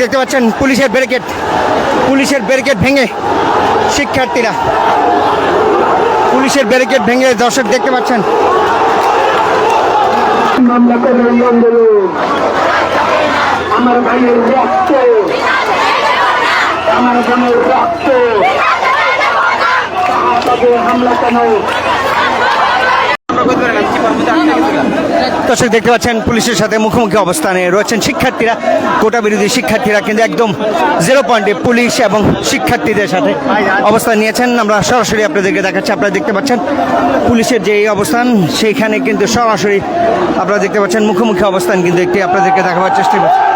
দেখতে পাচ্ছেন, পুলিশের ব্যারিকেড পুলিশের ব্যারিকেড ভেঙে শিক্ষার্থীরা, পুলিশের ব্যারিকেড ভেঙে দর্শক দেখতে পাচ্ছেন। আমার ভাইয়ের রক্ত, আমার রক্ত হামলা কেন? দর্শক দেখতে পাচ্ছেন, পুলিশের সাথে মুখোমুখি অবস্থানে রয়েছেন শিক্ষার্থীরা, কোটা বিরোধী শিক্ষার্থীরা কিন্তু একদম জিরো পয়েন্টে পুলিশ এবং শিক্ষার্থীদের সাথে অবস্থান নিয়েছেন। আমরা সরাসরি আপনাদেরকে দেখাচ্ছি, আপনারা দেখতে পাচ্ছেন পুলিশের যে অবস্থান, সেইখানে কিন্তু সরাসরি আপনারা দেখতে পাচ্ছেন মুখোমুখি অবস্থান কিন্তু একটি আপনাদেরকে দেখাবার চেষ্টা করছি।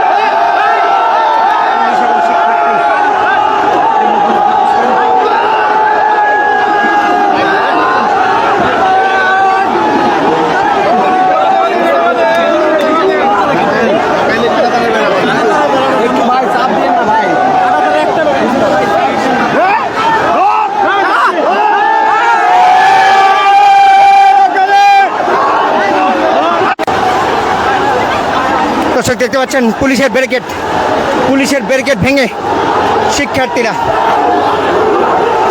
দর্শক দেখতে পাচ্ছেন, পুলিশের ব্যারিকেড পুলিশের ব্যারিকেড ভেঙে শিক্ষার্থীরা,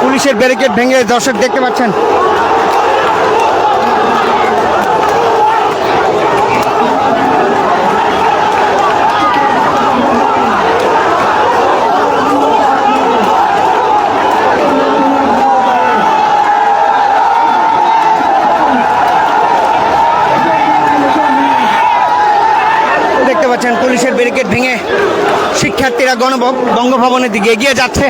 পুলিশের ব্যারিকেড ভেঙে দর্শক দেখতে পাচ্ছেন দেখতে পাচ্ছেন পুলিশের ব্যারিকেড ভেঙে শিক্ষার্থীরা গণ বঙ্গভবনের দিকে এগিয়ে যাচ্ছে।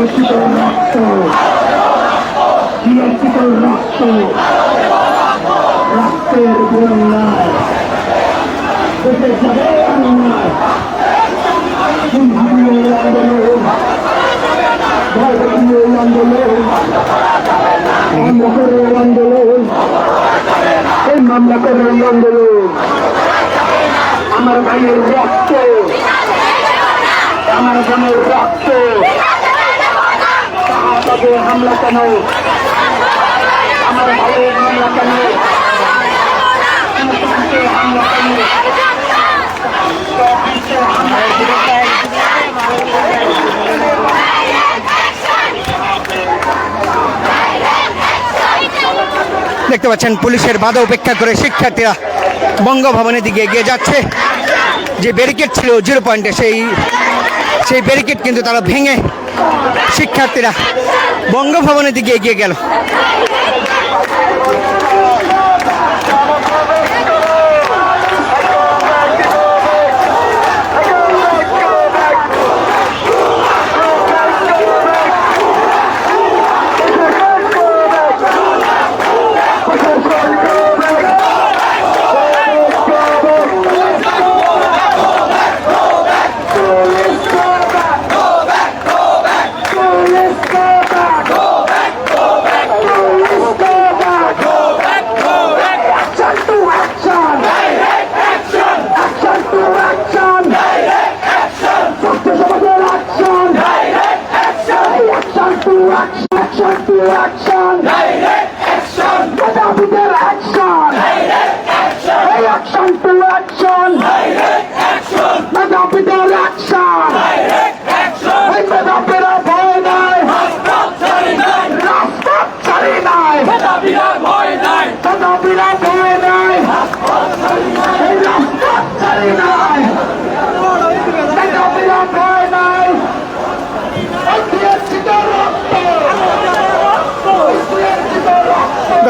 বিরোচিত রক্ত বিরোচিত রক্ত রক্তের বন্যায় দেশে যাবে অন্যায় সিংহানীয় আন্দোলন ভারতীয় আন্দোলন বন্ধ করে আন্দোলন এই মামলা করে আন্দোলন আমার ভাইয়ের রক্ত আমার বোনের রক্ত হামলা কেন? আমার হামলা কেন? দেখতে পাচ্ছেন, পুলিশের বাধা উপেক্ষা করে শিক্ষার্থীরা বঙ্গভবনের দিকে এগিয়ে যাচ্ছে। যে ব্যারিকেড ছিল জিরো পয়েন্টে সেই সেই ব্যারিকেড কিন্তু তারা ভেঙে শিক্ষার্থীরা বঙ্গভবনের দিকে এগিয়ে গেল।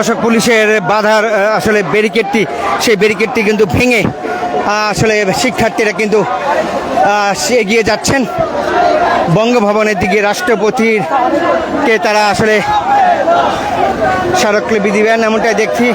দর্শক, পুলিশের বাধার আসলে ব্যারিকেডটি সেই ব্যারিকেডটি কিন্তু ভেঙে আসলে শিক্ষার্থীরা কিন্তু এগিয়ে যাচ্ছেন। বঙ্গভবনের দিকে রাষ্ট্রপতির কে তারা আসলে স্মারকলিপি দিবেন, এমনটাই দেখছি।